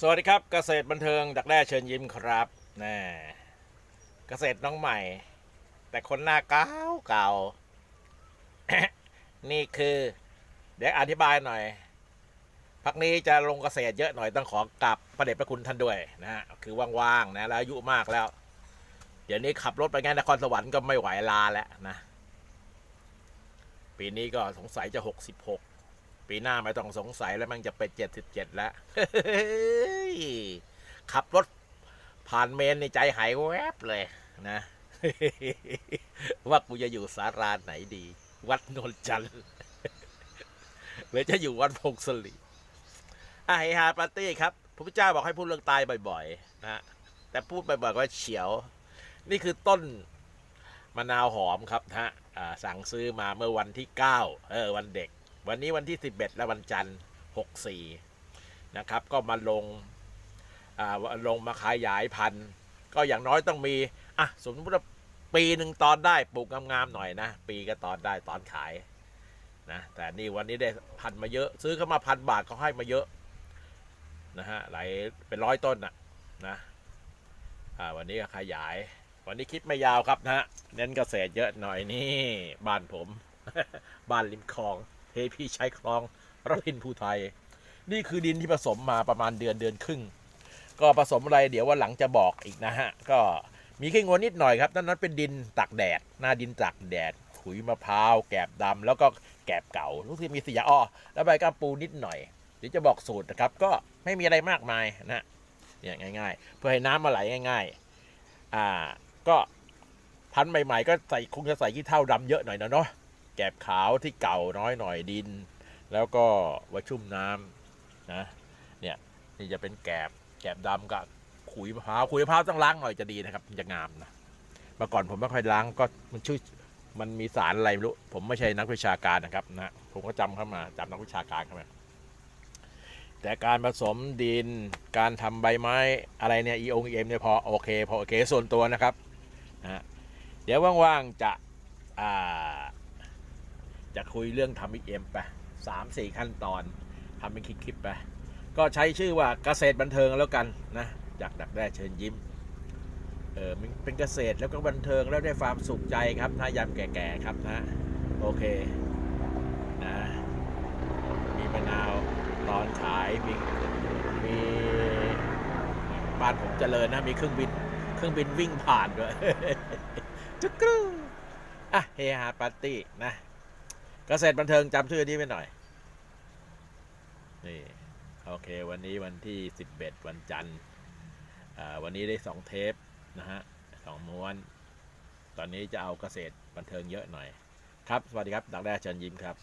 สวัสดีครับเกษตรบันเทิงดักแด้เชิญยิ้มครับน่เกษตรน้องใหม่ แต่คนหน้าเก่าเก่า นี่คือเดี๋ยวอธิบายหน่อยพักนี้จะลงเกษตรเยอะหน่อยต้องขอกลับประเด็จพระคุณท่านด้วยนะฮะคือว่างๆนะแล้วอายุมากแล้ว เดี๋ยวนี้ขับรถไปงานนครสวรรค์ก็ไม่ไหวลาแล้วนะ ปีนี้ก็สงสัยจะหกสิบหก ปีหน้าไม่ต้องสงสัยแล้วมันจะเป็นเจ็ดสิบเจ็ดแล้วขับรถผ่านเมนในใจหายแวบเลยนะ ว่ากูจะอยู่สาราไหนดี วัดนนจันทร์หรือจะอยู่วัดพงศลีอะเฮฮาปาร์ตี้ครับพระพุทธเจ้าบอกให้พูดเรื่องตายบ่อยๆนะแต่พูดบ่อยๆก็เฉียว นี่คือต้นมะนาวหอมครับนะฮะอ่าสั่งซื้อมาเมื่อวันที่ 9 เออ วันเด็ก วันนี้วันที่ 11 และวันจันทร์ 64 นะครับ ก็มาลงอ่าลงมาขยายพันธุ์ ก็อย่างน้อยต้องมีอะสมมติว่าปีหนึ่งตอนได้ปลูกงามๆหน่อยนะ ปีก็ตอนได้ตอนขายนะแต่นี่วันนี้ได้พันธุ์มาเยอะ ซื้อเข้ามาพันบาทเขาให้มาเยอะนะฮะหลายเป็นร้อยต้นน่ะนะอ่าวันนี้ก็ขยาย วันนี้คิดไม่ยาวครับนะฮะเน้นเกษตรเยอะหน่อยนี่บ้านผม บ้านริมคลอง เทพี่ใช้คลองรพินภูไทย นี่คือดินที่ผสมมาประมาณเดือนเดือนครึ่ง ก็ผสมอะไรเดี๋ยววันหลังจะบอกอีกนะฮะ ก็มีขี้งวนนิดหน่อยครับนั่นนั้นเป็นดินตากแดด หน้าดินตากแดดขุยมะพร้าวแกบดำแล้วก็แกบเก่ารู้สึกมีสีอ้อแล้วใบกระปูนิดหน่อยเดี๋ยวจะบอกสูตรนะครับ ก็ไม่มีอะไรมากมายนะฮะเนี่ยง่าย ๆ เพื่อให้น้ำมาไหลง่าย ๆ อ่าก็พันธุ์ใหม่ ๆ ก็ใส่คงจะใส่ขี้เท่าดำเยอะหน่อยนะเนาะ แกบขาวที่เก่าน้อยหน่อยดิน แล้วก็ว้ชุ่มน้ำนะเนี่ยนี่จะเป็นแกบแกบดำกับขุยมะพร้าวขุยมะพร้าวต้องล้างหน่อยจะดีนะครับจะงามนะเมื่อก่อนผมไม่ค่อยล้างก็มันช่วยมันมีสารอะไรไม่รู้ผมไม่ใช่นักวิชาการนะครับนะผมก็จำเข้ามาจำนักวิชาการเข้ามาแต่การผสมดินการทำใบไม้อะไรเนี่ยอีองเอ็มเนี่ยพอโอเคพอโอเคส่วนตัวนะครับนะเดี๋ยวว่างๆจะอ่า จะคุยเรื่องทำอีเอ็มไปสามสี่ขั้นตอนทำเป็นคลิปๆไป ก็ใช้ชื่อว่าเกษตรบันเทิงแล้วกันนะจากดักแด้เชิญยิ้มเออมันเป็นเกษตรแล้วก็บันเทิงแล้วได้ความสุขใจครับนะยามแก่ๆครับนะโอเคนะมีมะนาวตอนขายมีมีบ้านผมเจริญนะมีเครื่องบินเครื่องบินวิ่งผ่านด้วยจุกกรูอะเฮฮาปาร์ตี้นะ เกษตรบันเทิงจำชื่อนี้ไว้หน่อย นี่ โอเค วันนี้วันที่ 11 วันจันทร์อ่าวันนี้ได้ 2 เทป นะฮะสองม้วน ตอนนี้จะเอาเกษตรบันเทิงเยอะหน่อย ครับ สวัสดีครับ ดักแด้เชิญยิ้มครับ